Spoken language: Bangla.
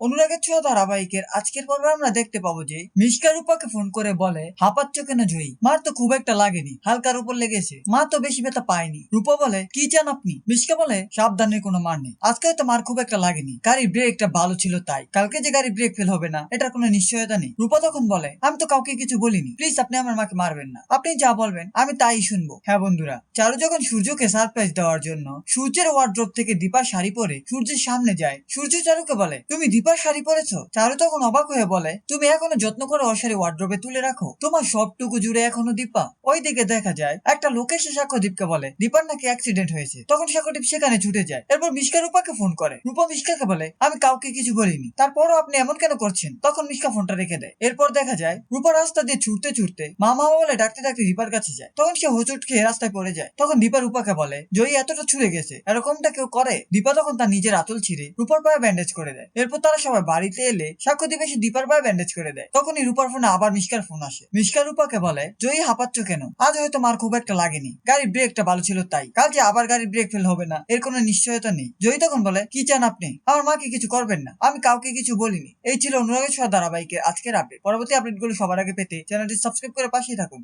অনুরাগের ছোঁয়া ধারাবাহিকের আজকের পর্বে আমরা দেখতে পাবো যে মিশকা রূপাকে ফোন করে বলে, হাঁপাচ্ছ কেন জয়ী? মার তো খুব একটা লাগেনি, হালকার উপর লেগেছে। মা তো বেশি ব্যথা পায়নি। রূপা বলে, কি চান আপনি? মিশকা বলে সাবধানের কোনো মার নেই। আজকে তো মার খুব একটা লাগেনি। গাড়ির ব্রেকটা ভালো ছিল তাই। কালকে যে গাড়ির ব্রেক ফেল হবে না, এটার কোনো নিশ্চয়তা নেই। রূপা তখন বলে, আমি তো কাউকে কিছু বলিনি। প্লিজ আপনি আমার মাকে মারবেন না। আপনি যা বলবেন, আমি তাই শুনব। হ্যাঁ বন্ধুরা, চারু যখন সূর্যকে সারপ্রাইজ দেওয়ার জন্য সূর্যের ওয়ার্ড্রোপ থেকে দীপা শাড়ি পরে সূর্যের সামনে যায়, সূর্য চারুকে বলে, তুমি দীপার শাড়ি পরেছো? চারু তখন অবাক হয়ে বলে, তুমি এখনও যত্ন করে ও শাড়ি ওয়ার্ড্রোপে তুলে রাখো। তোমার সবটুকু জুড়ে এখনও দীপা। ওই দিকে দেখা যায়, একটা লোক এসে সাক্ষ্যদীপকে বলে, দীপার নাকি অ্যাক্সিডেন্ট হয়েছে। তখন সাক্ষ্যদীপ সেখানে ছুটে যায়। এরপর মিশকা রূপাকে ফোন করে। রূপা মিশকাকে বলে, আমি কাউকে কিছু বলিনি। তারপরও আপনি এমন কেন করছেন? তখন মিশকা ফোনটা রেখে দেয়। এরপর দেখা যায়, রূপা রাস্তা দিয়ে ছুটতে ছুটতে মা মা বলে ডাকতে ডাকতে দীপার কাছে যায়। তখন সে হোঁচট খেয়ে রাস্তায় পড়ে যায়। তখন দীপা রূপাকে বলে, জয়ী এতটা ছুড়ে গেছে। এরকমটা কেউ করে? দীপা তখন তার নিজের আতল ছিঁড়ে রূপার পায়ে ব্যান্ডেজ করে দেয়। এরপর তারা সবাই বাড়িতে এলে সাক্ষ্যদীপ এসে দীপার পায়ে ব্যান্ডেজ করে দেয়। তখনই রূপার ফোনে আবার মিশকার ফোন আসে। মিশকা রূপাকে বলে, জয়ী, হাঁপাচ্ছ কেন? আজ হয়তো মার খুব একটা লাগেনি। গাড়ির ব্রেকটা ভালো ছিল তাই। কাল যে আবার গাড়ির ব্রেক ফেল হবে না, এর কোনো নিশ্চয়তা নেই। জয়ী তখন বলে, কি চান আপনি? আমার মাকে কিছু করবেন না। আমি কাউকে কিছু বলিনি। এই ছিল অনুরাগের ছোঁয়া ধারাবাহিকের আজকের আপডেট পরবর্তী আপডেটগুলো সবার আগে পেতে চ্যানেলটি সাবস্ক্রাইব করে পাশেই থাকুন।